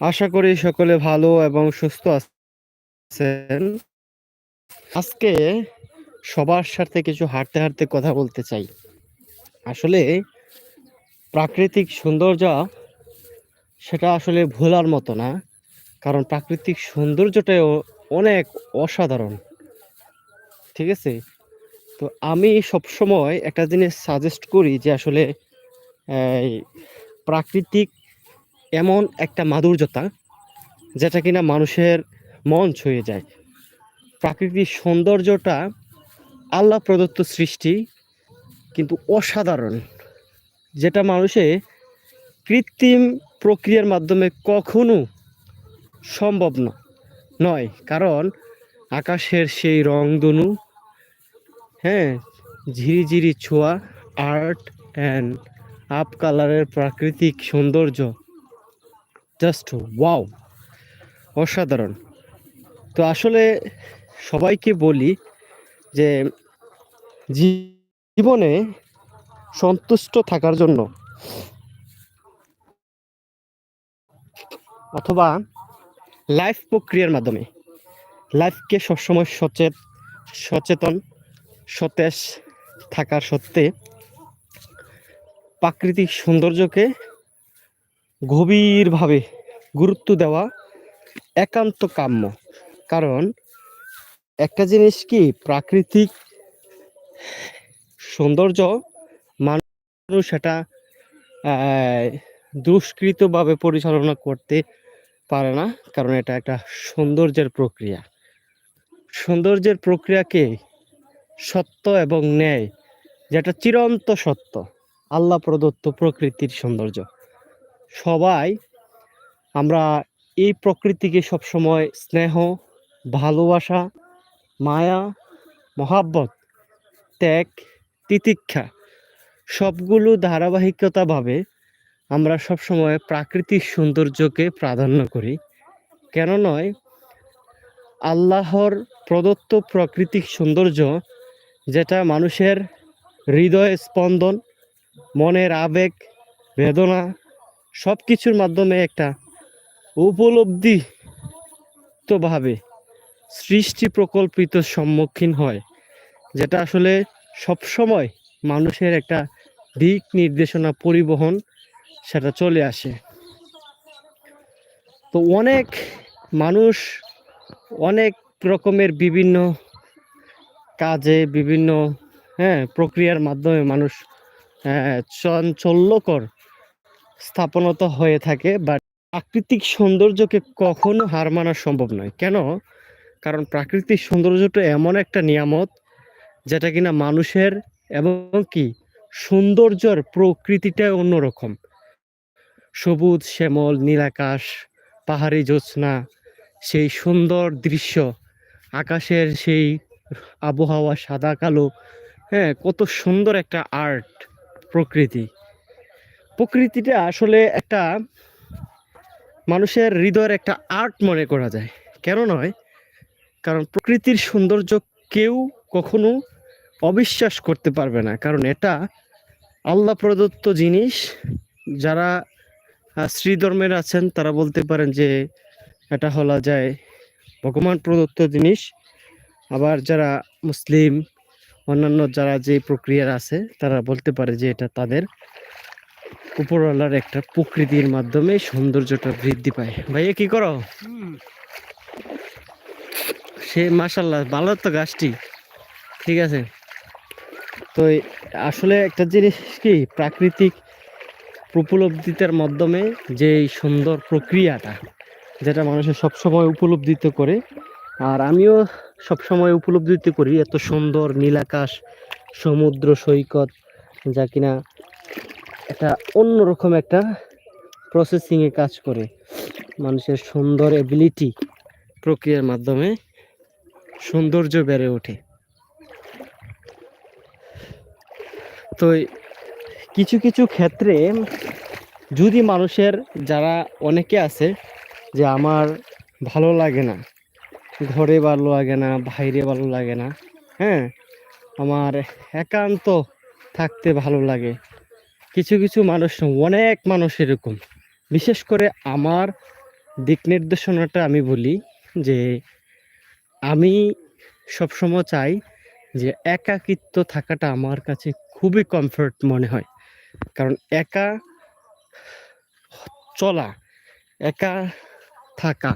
আশা করি সকলে ভালো এবং সুস্থ আছেন। আজকে সবার সাথে কিছু হাঁটতে হাঁটতে কথা বলতে চাই। আসলে প্রাকৃতিক সৌন্দর্য সেটা আসলে ভোলার মতো না, কারণ প্রাকৃতিক সৌন্দর্যটাও অনেক অসাধারণ। ঠিক আছে? তো আমি সবসময় একটা জিনিস সাজেস্ট করি যে আসলে প্রাকৃতিক এমন একটা মাধুর্যতা যেটা কিনা মানুষের মন ছুঁয়ে যায়। প্রাকৃতিক সৌন্দর্যটা আল্লাহ প্রদত্ত সৃষ্টি কিন্তু অসাধারণ, যেটা মানুষে কৃত্রিম প্রক্রিয়ার মাধ্যমে কখনো সম্ভব না, নয়। কারণ আকাশের সেই রংধনু হ্যাঁ ঝিরিঝিরি ছোঁয়া, আর্ট অ্যান্ড আপ কালারের প্রাকৃতিক সৌন্দর্য জাস্ট ওয়াও, অসাধারণ। তো আসলে সবাইকে বলি যে জীবনে সন্তুষ্ট থাকার জন্য অথবা লাইফ প্রক্রিয়ার মাধ্যমে লাইফকে সবসময় সচেত, সচেতন, সতেজ থাকার সত্ত্বে প্রাকৃতিক সৌন্দর্যকে গভীরভাবে গুরুত্ব দেওয়া একান্ত কাম্য। কারণ একটা জিনিস কি, প্রাকৃতিক সৌন্দর্য, মানুষ সেটা দুষ্কৃতভাবে পরিচালনা করতে পারে না, কারণ এটা একটা সৌন্দর্যের প্রক্রিয়া। সৌন্দর্যের প্রক্রিয়াকে সত্য এবং ন্যায়, যেটা চিরন্ত সত্য, আল্লাহ প্রদত্ত প্রকৃতির সৌন্দর্য। সবাই আমরা এই প্রকৃতিকে সবসময় স্নেহ, ভালোবাসা, মায়া, মহাব্বত, ত্যাগ, তিতিক্ষা সবগুলো ধারাবাহিকতাভাবে আমরা সবসময় প্রাকৃতিক সৌন্দর্যকে প্রাধান্য করি। কেন নয়? আল্লাহর প্রদত্ত প্রাকৃতিক সৌন্দর্য যেটা মানুষের হৃদয় স্পন্দন, মনের আবেগ, বেদনা সব কিছুর মাধ্যমে একটা উপলব্ধি তো ভাবে সৃষ্টি প্রকল্পিত সম্মুখীন হয় যেটা আসলে সবসময় মানুষের একটা দিক নির্দেশনা পরিবহন সেটা চলে আসে। তো অনেক মানুষ অনেক রকমের বিভিন্ন কাজে বিভিন্ন হ্যাঁ প্রক্রিয়ার মাধ্যমে মানুষ হ্যাঁ, চাঞ্চল্যকর স্থাপনত হয়ে থাকে বাট প্রাকৃতিক সৌন্দর্যকে কখনো হার মানা সম্ভব নয়। কেন? কারণ প্রাকৃতিক সৌন্দর্যটা এমন একটা নিয়ামত, যেটা কিনা মানুষের এবং কি সৌন্দর্যর প্রকৃতিটা অন্যরকম। সবুজ, শ্যামল, নীলাকাশ, পাহাড়ি জ্যোৎস্না, সেই সুন্দর দৃশ্য, আকাশের সেই আবহাওয়া সাদা কালো হ্যাঁ কত সুন্দর একটা আর্ট প্রকৃতি। প্রকৃতিটা আসলে একটা মানুষের হৃদয়ের একটা আর্ট মনে করা যায়। কেন নয়? কারণ প্রকৃতির সৌন্দর্য কেউ কখনো অবিশ্বাস করতে পারবে না। কারণ এটা আল্লাহ প্রদত্ত জিনিস। যারা আহ, শ্রী ধর্মের আছেন তারা বলতে পারেন যে এটা হলা যায় ভগবান প্রদত্ত জিনিস। আবার যারা মুসলিম অন্যান্য যারা যে প্রক্রিয়ার আছে তারা বলতে পারে যে এটা তাদের উপরওয়ালার একটা প্রকৃতির মাধ্যমে সৌন্দর্যটা বৃদ্ধি পায়। ভাইয়া কি করো? সে মাসাল্লাহ ভালো তো গাছটি। ঠিক আছে। তো আসলে একটা জিনিস কি প্রাকৃতিক উপলব্ধিতার মাধ্যমে যে সুন্দর প্রক্রিয়াটা যেটা মানুষের সবসময় উপলব্ধিত করে আর আমিও সবসময় উপলব্ধিত করি এত সুন্দর নীলাকাশ সমুদ্র সৈকত যা কিনা একটা অন্যরকম একটা প্রসেসিংয়ে কাজ করে। মানুষের সুন্দর এবিলিটি প্রক্রিয়ার মাধ্যমে সৌন্দর্য বেড়ে ওঠে। তো কিছু কিছু ক্ষেত্রে যদি মানুষের যারা অনেকে আছে যে আমার ভালো লাগে না, ঘরে ভালো লাগে না, বাইরে ভালো লাগে না হ্যাঁ আমার একান্ত থাকতে ভালো লাগে কিছু কিছু মানুষ, অনেক মানুষ এরকম। বিশেষ করে আমার দিক নির্দেশনাটা আমি বলি যে, আমি সবসময় চাই যে একাকিত্ব থাকাটা আমার কাছে খুবই কমফর্ট মনে হয়। কারণ একা চলা, একা থাকা,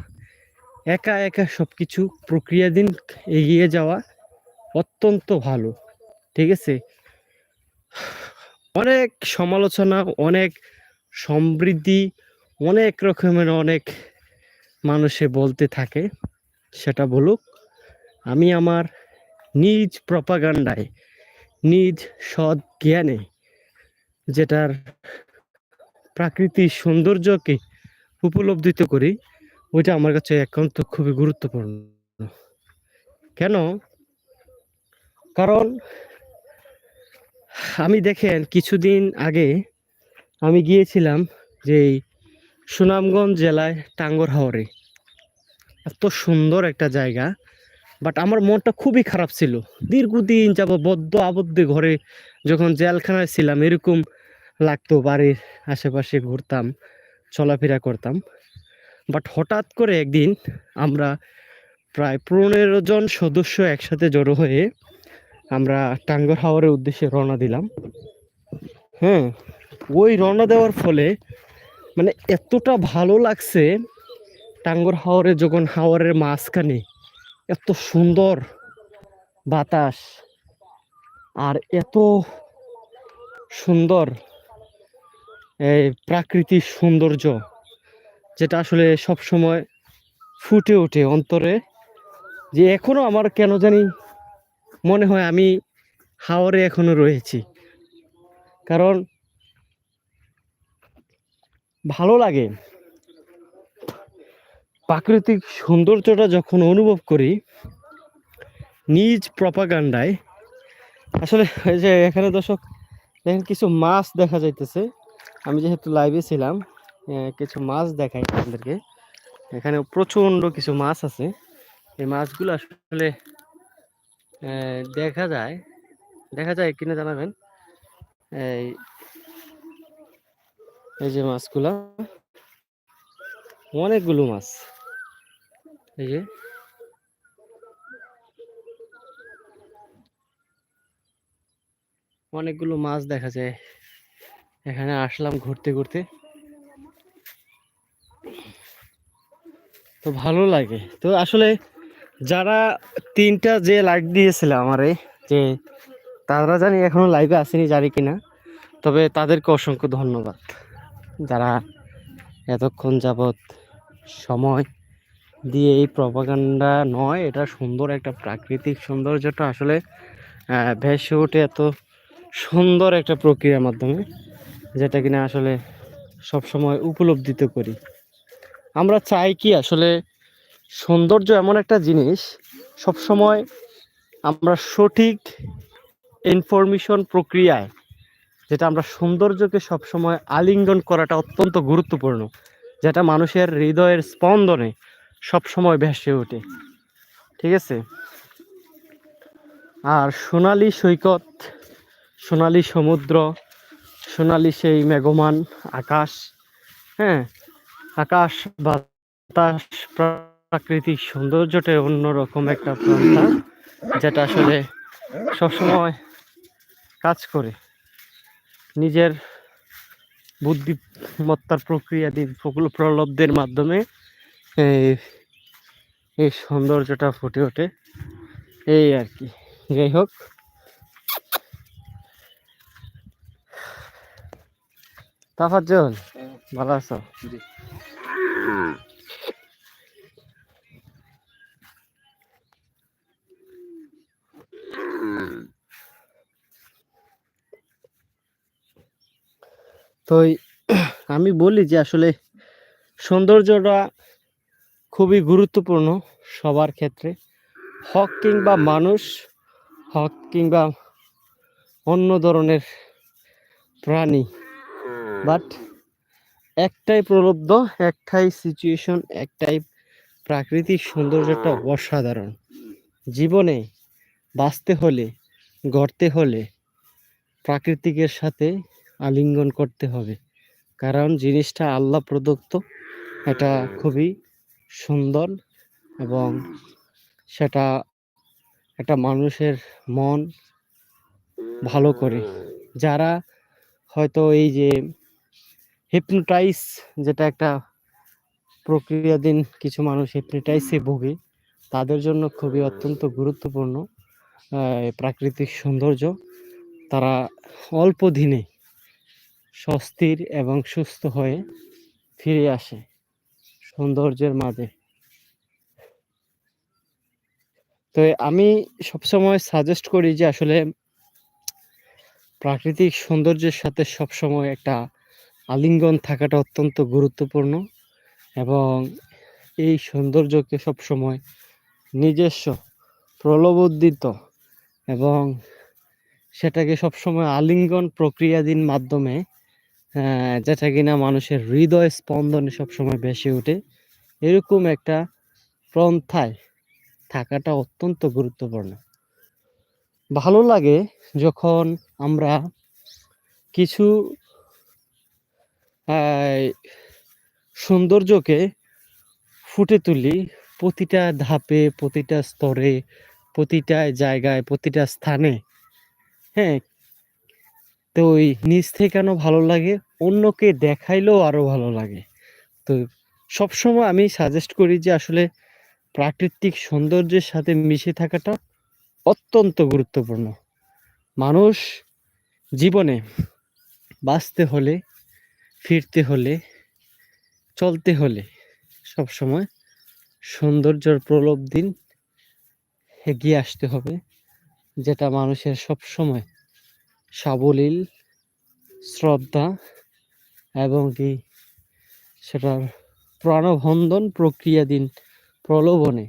একা একা সব কিছু প্রক্রিয়াধীন এগিয়ে যাওয়া অত্যন্ত ভালো। ঠিক আছে? অনেক সমালোচনা, অনেক সমৃদ্ধি, অনেক রকমের অনেক মানুষে বলতে থাকে, সেটা বলুক। আমি আমার নিজ প্রপাগান্ডায়, নিজ সৎ জ্ঞানে, যেটার প্রাকৃতিক সৌন্দর্যকে উপলব্ধিত করি, ওইটা আমার কাছে একান্ত খুবই গুরুত্বপূর্ণ। কেন? কারণ আমি দেখেন, কিছুদিন আগে আমি গিয়েছিলাম যে সুনামগঞ্জ জেলায় টাঙ্গর হাওরে। এত সুন্দর একটা জায়গা বাট আমার মনটা খুবই খারাপ ছিল। দীর্ঘদিন যাব বদ্ধ আবদ্ধ ঘরে যখন জেলখানায় ছিলাম, এরকম লাগতো বাড়ির আশেপাশে ঘুরতাম, চলাফেরা করতাম। বাট হঠাৎ করে একদিন আমরা প্রায় পনেরো জন সদস্য একসাথে জড়ো হয়ে আমরা টাঙ্গর হাওয়ারের উদ্দেশ্যে রওনা দিলাম। হ্যাঁ ওই রওনা দেওয়ার ফলে মানে এতটা ভালো লাগছে টাঙ্গর হাওরে যখন হাওরের মাঝখানে এত সুন্দর বাতাস আর এত সুন্দর এই প্রাকৃতিক সৌন্দর্য যেটা আসলে সব সময় ফুটে ওঠে অন্তরে, যে এখনও আমার কেন জানি মনে হয় আমি হাওরে এখনও রয়েছি। কারণ ভালো লাগে। প্রাকৃতিক সৌন্দর্যটা যখন অনুভব করি, নিজ প্রপাগান্ডায়, আসলে যে এখানে দর্শক, দেখেন কিছু মাছ দেখা যাইতেছে। আমি যেহেতু লাইভে ছিলাম কিছু মাছ দেখাই আপনাদেরকে। এখানে প্রচণ্ড কিছু মাছ আছে। এই মাছগুলো আসলে দেখা যায় দেখা যায় কিনা জানাবেন। এই এই যে মাছগুলা, অনেকগুলো মাছ। এই যে, অনেকগুলো মাছ দেখা যায়। এখানে আসলাম ঘুরতে ঘুরতে। তো ভালো লাগে। তো আসলে যারা তিনটা যে লাইক দিয়েছিল আমারে, যে তারা জানি এখনও লাইভে আসেনি, জানি কিনা, তবে তাদেরকে অসংখ্য ধন্যবাদ। যারা এতক্ষণ যাবৎ সময় দিয়ে এই প্রপাগান্ডা নয়, এটা সুন্দর একটা প্রাকৃতিক সৌন্দর্যটা আসলে ভেসে ওঠে এত সুন্দর একটা প্রক্রিয়ার মাধ্যমে, যেটা কিনা আসলে সব সময় উপলব্ধিত করি। আমরা চাই কি আসলে সৌন্দর্য এমন একটা জিনিস সব সময় আমরা সঠিক ইনফরমেশন প্রক্রিয়ায়, যেটা আমরা সৌন্দর্যকে সবসময় আলিঙ্গন করাটা অত্যন্ত গুরুত্বপূর্ণ, যেটা মানুষের হৃদয়ের স্পন্দনে সবসময় ভেসে ওঠে। ঠিক আছে? আর সোনালী সৈকত, সোনালী সমুদ্র, সোনালী সেই মেঘমান আকাশ হ্যাঁ? আকাশ বাতাস প্রাকৃতিক সৌন্দর্যটা অন্যরকম একটা প্রান্তা, যেটা আসলে সবসময় কাজ করে। নিজের বুদ্ধিমত্তার প্রক্রিয়া প্রকল- প্রলব্ধের মাধ্যমে এই এই সৌন্দর্যটা ফুটে ওঠে। এই আর কি। যাই হোক। তাফাজ্জল, ভালো আছো? তো আমি বলি যে আসলে সৌন্দর্যটা খুবই গুরুত্বপূর্ণ সবার ক্ষেত্রে। হক কিংবা মানুষ, হক কিংবা অন্য ধরনের প্রাণী। বাট একটাই প্রলব্ধ, একটাই সিচুয়েশন একটাই প্রাকৃতিক সৌন্দর্যটা অসাধারণ। জীবনে বাঁচতে হলে, গড়তে হলে প্রাকৃতিকের সাথে আলিঙ্গন করতে হবে। কারণ জিনিসটা আল্লাহ প্রদত্ত, এটা খুবই সুন্দর এবং সেটা একটা মানুষের মন ভালো করে। যারা হয়তো এই যে হিপনোটাইজ যেটা একটা প্রক্রিয়াধীন কিছু মানুষ হিপনোটাইসে ভোগে, তাদের জন্য খুবই অত্যন্ত গুরুত্বপূর্ণ প্রাকৃতিক সৌন্দর্য। তারা অল্প দিনে স্বস্তির এবং সুস্থ হয়ে ফিরে আসে সৌন্দর্যের মাঝে। তো আমি সবসময় সাজেস্ট করি যে আসলে প্রাকৃতিক সৌন্দর্যের সাথে সবসময় একটা আলিঙ্গন থাকাটা অত্যন্ত গুরুত্বপূর্ণ এবং এই সৌন্দর্যকে সবসময় নিজস্ব প্রলোবোদ্দিত এবং সেটাকে সবসময় আলিঙ্গন প্রক্রিয়াধীন মাধ্যমে যেটা কিনা মানুষের হৃদয় স্পন্দনে সবসময় বেশি ওঠে। এরকম একটা পন্থায় থাকাটা অত্যন্ত গুরুত্বপূর্ণ। ভালো লাগে যখন আমরা কিছু সৌন্দর্যকে ফুটে তুলি প্রতিটা ধাপে, প্রতিটা স্তরে, প্রতিটা জায়গায়, প্রতিটা স্থানে। হ্যাঁ তো ওই নিজ থেকে কেন ভালো লাগে? অন্যকে দেখাইলেও আরও ভালো লাগে। তো সবসময় আমি সাজেস্ট করি যে আসলে প্রাকৃতিক সৌন্দর্যের সাথে মিশে থাকাটা অত্যন্ত গুরুত্বপূর্ণ। মানুষ জীবনে বাঁচতে হলে, ফিরতে হলে, চলতে হলে সব সময় সৌন্দর্যের প্রলোভ দিন এগিয়ে আসতে হবে, যেটা মানুষের সব সময় সাবলীল, শ্রদ্ধা এবং কি সেটার প্রাণবন্ধন প্রক্রিয়াধীন প্রলোভনে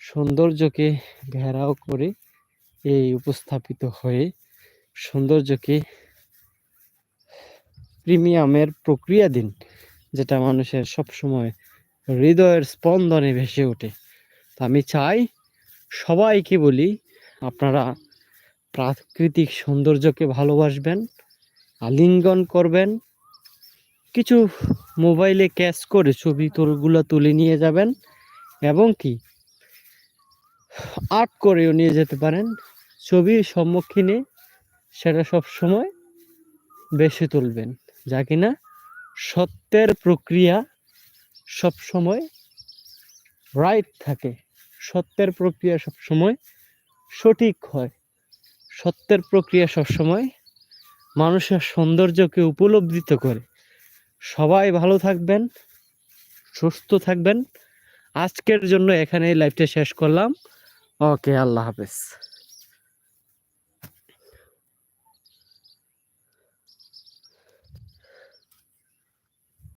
সৌন্দর্যকে ঘেরাও করে এই উপস্থাপিত হয়ে সৌন্দর্যকে প্রিমিয়ামের প্রক্রিয়াধীন যেটা মানুষের সবসময় হৃদয়ের স্পন্দনে ভেসে ওঠে। তো আমি চাই সবাইকে বলি, আপনারা প্রাকৃতিক সৌন্দর্যকে ভালোবাসবেন, আলিঙ্গন করবেন, কিছু মোবাইলে ক্যাচ করে ছবি তোলগুলো তুলে নিয়ে যাবেন এবং কি আর্ট করেও নিয়ে যেতে পারেন। ছবির সম্মুখীনে সেটা সব সময় বেশি তুলবেন, যা কিনা সত্যের প্রক্রিয়া সব সময় রাইট থাকে। সত্যের প্রক্রিয়া সব সময় সঠিক হয়। সত্যের প্রক্রিয়া সবসময় মানুষের সৌন্দর্যকে উপলব্ধিত করে। সবাই ভালো থাকবেন, সুস্থ থাকবেন। আজকের জন্য এখানে লাইফটা শেষ করলাম। ওকে, আল্লাহ হাফেজ।